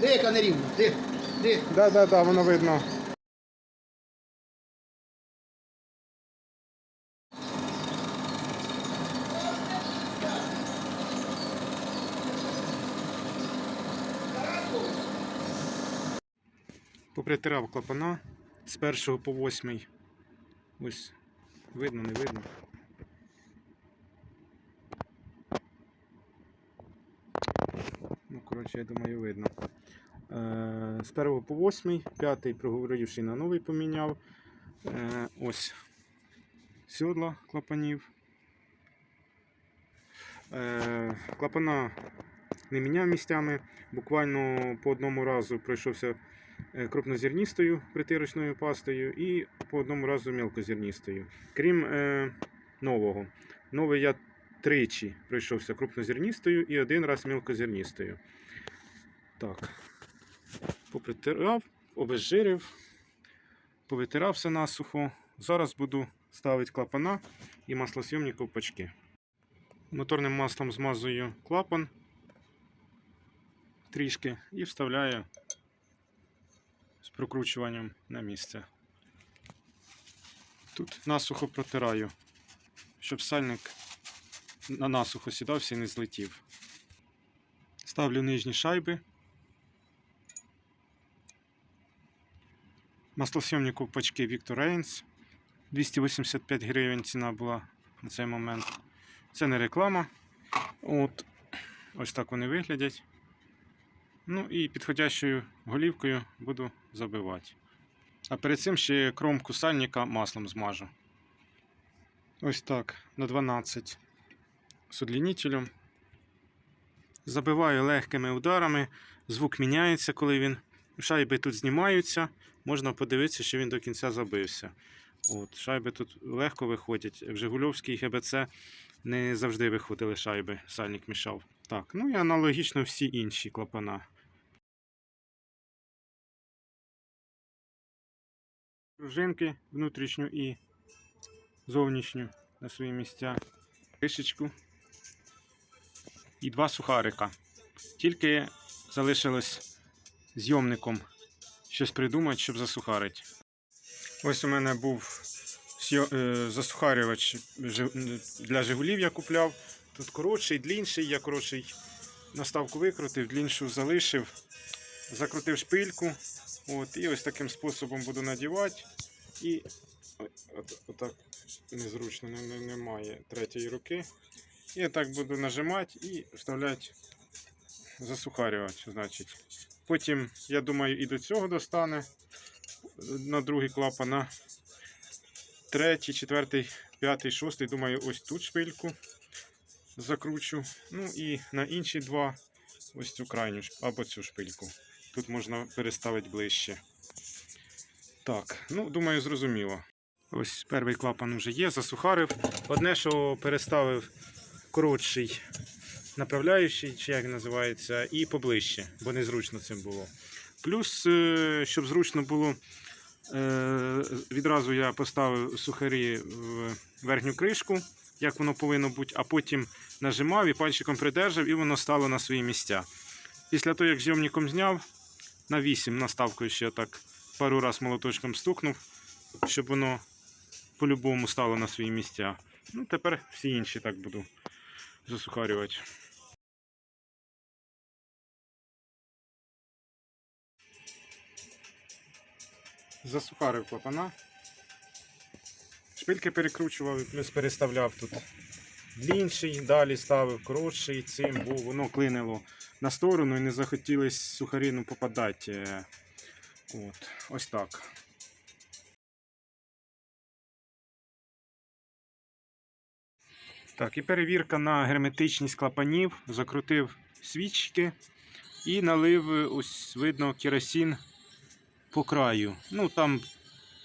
Де яка нерівна? Де? Де? Да, да, да, воно видно. Попритирав клапана з першого по восьмий. Ось видно, не видно. Коротше, я думаю, видно. Е, з першого по восьмий, п'ятий проговоривши на новий поміняв. Е, ось сьодла клапанів. Е, клапана не міняв місцями. Буквально по одному разу пройшовся крупнозерністою притирочною пастою і по одному разу мілкозерністою. Крім нового. Новий я тричі пройшовся крупнозерністою і один раз мілкозерністою. Так. Попритирав, обезжирив, повитирав все насухо. Зараз буду ставити клапана і маслосйомні ковпачки. Моторним маслом змазую клапан трішки і вставляю з прокручуванням на місце. Тут насухо протираю, щоб сальник на насухо сідався і не злетів. Ставлю нижні шайби. Маслосйомні ковпачки Victor Reigns. 285 гривень ціна була на цей момент. Це не реклама. От. Ось так вони виглядять. Ну і підходящою голівкою буду забивати. А перед цим ще кромку сальника маслом змажу. Ось так, на 12 з удлінителем. Забиваю легкими ударами. Звук міняється, коли він. Шайби тут знімаються. Можна подивитися, що він до кінця забився. От, Шайби тут легко виходять. В Жигульовській ГБЦ не завжди виходили шайби, сальник мішав. Так, ну і аналогічно всі інші клапана. Пружинки внутрішню і зовнішню на свої місця. Кришечку і два сухарика. Тільки залишилось зйомником щось придумати, щоб засухарити. Ось у мене був е, засухарювач для Жигулів я купляв. Тут коротший, длінший, я коротший наставку викрутив, дліншу залишив, закрутив шпильку. От, і ось таким способом буду надівати. І ой, от, отак незручно не- не- немає третьої руки. І так буду нажимати і вставляти засухарювач, значить. Потім, я думаю, і до цього достане на другий клапан, на третій, четвертий, п'ятий, шостий. Думаю, ось тут шпильку закручу. Ну і на інші два ось цю крайню або цю шпильку. Тут можна переставити ближче. Так, ну, думаю, зрозуміло. Ось перший клапан вже є, засухарив. Одне, що переставив коротший направляючий, чи як називається, і поближче, бо незручно цим було. Плюс, е, щоб зручно було, е, відразу я поставив сухарі в верхню кришку, як воно повинно бути, а потім нажимав і пальчиком придержав, і воно стало на свої місця. Після того, як зйомником зняв, на 8 наставкою ще так пару раз молоточком стукнув, щоб воно по-любому стало на свої місця. Ну, тепер всі інші так буду засухарювати. Засухарив клапана. Шпильки перекручував і плюс переставляв тут інший, далі ставив коротший цим, бо воно клинило на сторону і не захотілось сухарину попадати. Е, От, ось так. Так, і перевірка на герметичність клапанів. Закрутив свічки і налив, ось видно, керосин по краю. Ну, там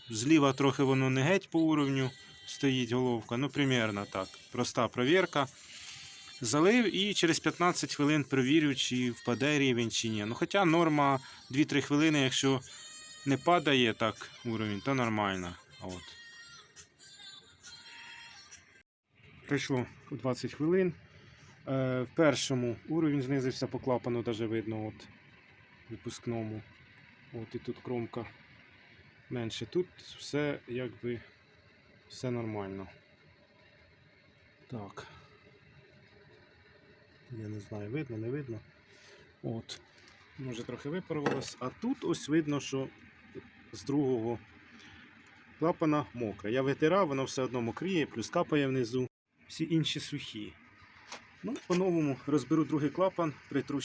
зліва трохи воно не геть по уровню стоїть головка. Ну, примерно так. Проста провірка. Залив і через 15 хвилин провірю, чи впаде рівень, чи ні. Ну, хоча норма 2-3 хвилини, якщо не падає так уровень, то нормально. От. Пройшло 20 хвилин. Е, в першому уровень знизився по клапану, навіть видно. От. випускному. От і тут кромка менше. Тут все якби все нормально. Так. Я не знаю, видно, не видно. От. Може трохи випарувалось. А тут ось видно, що з другого клапана мокре. Я витирав, воно все одно мокріє, плюс капає внизу. Всі інші сухі. Ну, по-новому розберу другий клапан, притру